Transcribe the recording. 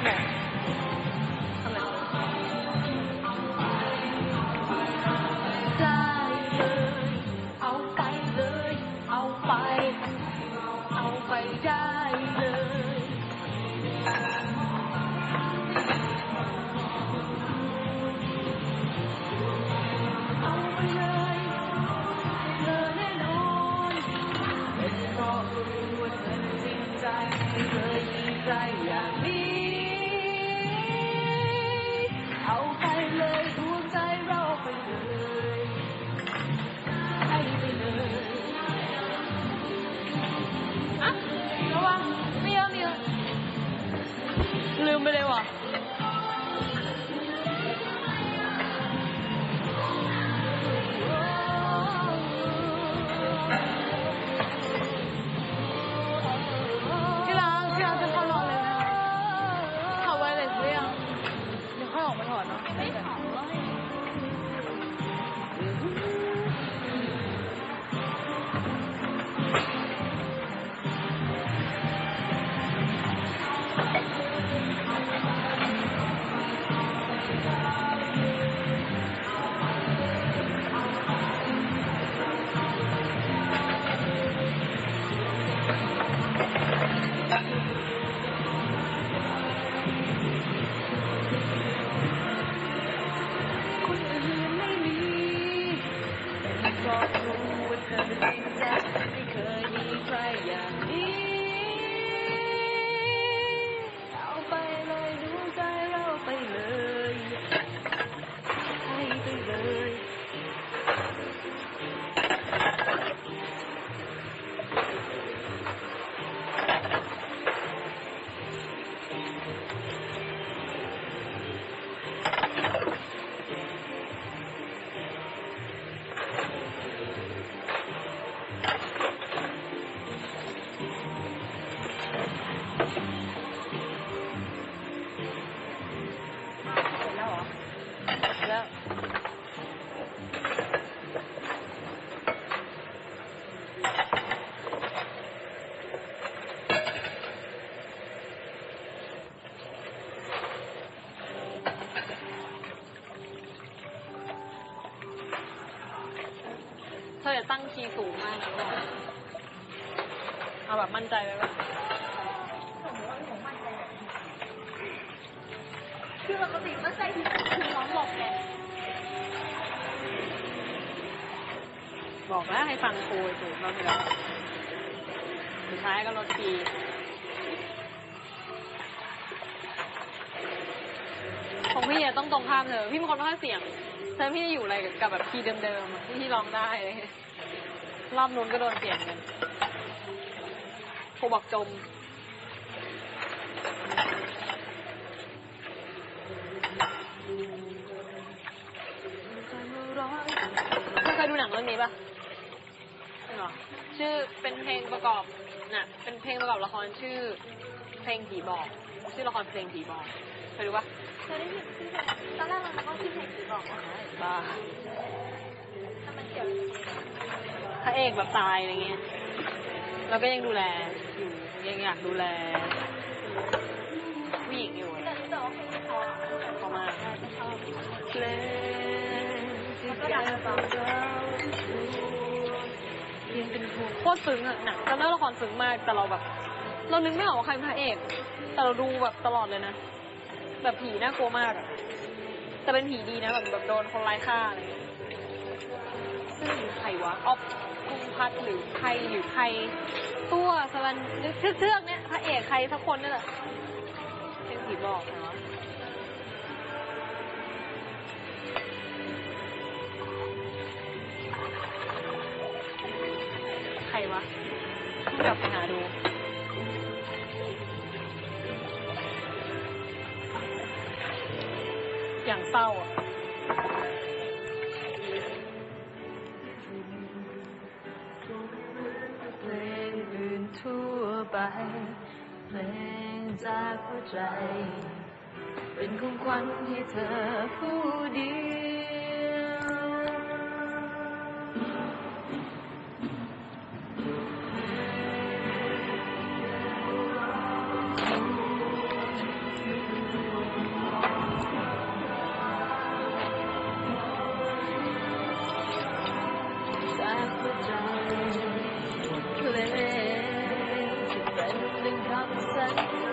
ำไงทำไงได้เลย เอาไปเลย เอาไป เอาไปได้เลย เอาไปเลยเธอแน่นอนเป็นเพราะรู้ว่าเธอจริงใจไม่เคยมีใครอย่างนี้ Sí. แล้วเธออย่าตั้งคีย์สูงมากนะเอาแบบมั่นใจไว้ก่อ คือปกติมันใจที่คือน้องบอกไงบอกแล้วให้ฟังครูสูงเราไปแล้วสุดท้ายก็ลดคีของพี่อะต้องตรงข้ามเธอพี่เป็นคนไม่ค่อยเสียงแต่พี่จะอยู่อะไรกับแบบคีย์เดิมๆที่พี่ร้องได้เลยรอบนู้นก็โดนเปลี่ยนกันครูบอกจม เธอเคยดูหนังเรื่องนี้ปะไม่หรอชื่อเป็นเพลงประกอบน่ะ เป็นเพลงประกอบละครชื่อ เพลงผีบอก ชื่อละครเพลงผีบอกเคยดูปะเคยได้ยินชื่อตอนแรกมันก็ชื่อเพลงผีบอกว่าบ้าถ้ามันเกี่ยวพระเอกแบบตายอะไรเงี้ยแล้วก็ยังดูแลอยู่ยังอยากดูแลผู้หญิงอยู่ แต่รู้แต่ว่าเพลงเพราะมาจะชอบเพลงมันก็ดังเบายังเป็นห่วงโคตรซึ้งอะหนังจำได้ละครซึ้งมากแต่เราแบบ เรานึกไม่ออกว่าใครเป็นพระเอก แต่เราดูแบบตลอดเลยนะ แบบผีน่ากลัวมากอะแต่เป็นผีดีนะแบบแบบโดนคนร้ายฆ่าอะไรเงี้ยซึ่งใครวะออฟกุงพัดหรือใครหรือใครตัวสวรรค์เชือกเชือกเนี่ยพระเอกใครสักคนนี่แหละ เป็นผีบอกนะวะใครวะต้องกลับไปหาดูอย่างเศร้าอะเพลงอื่นทั่วไปเพลง จากหัวใจ เป็นของขวัญให้เธอผู้เดียวจากหัวใจเพลงจะเป็นหนึ่งคำสัญญา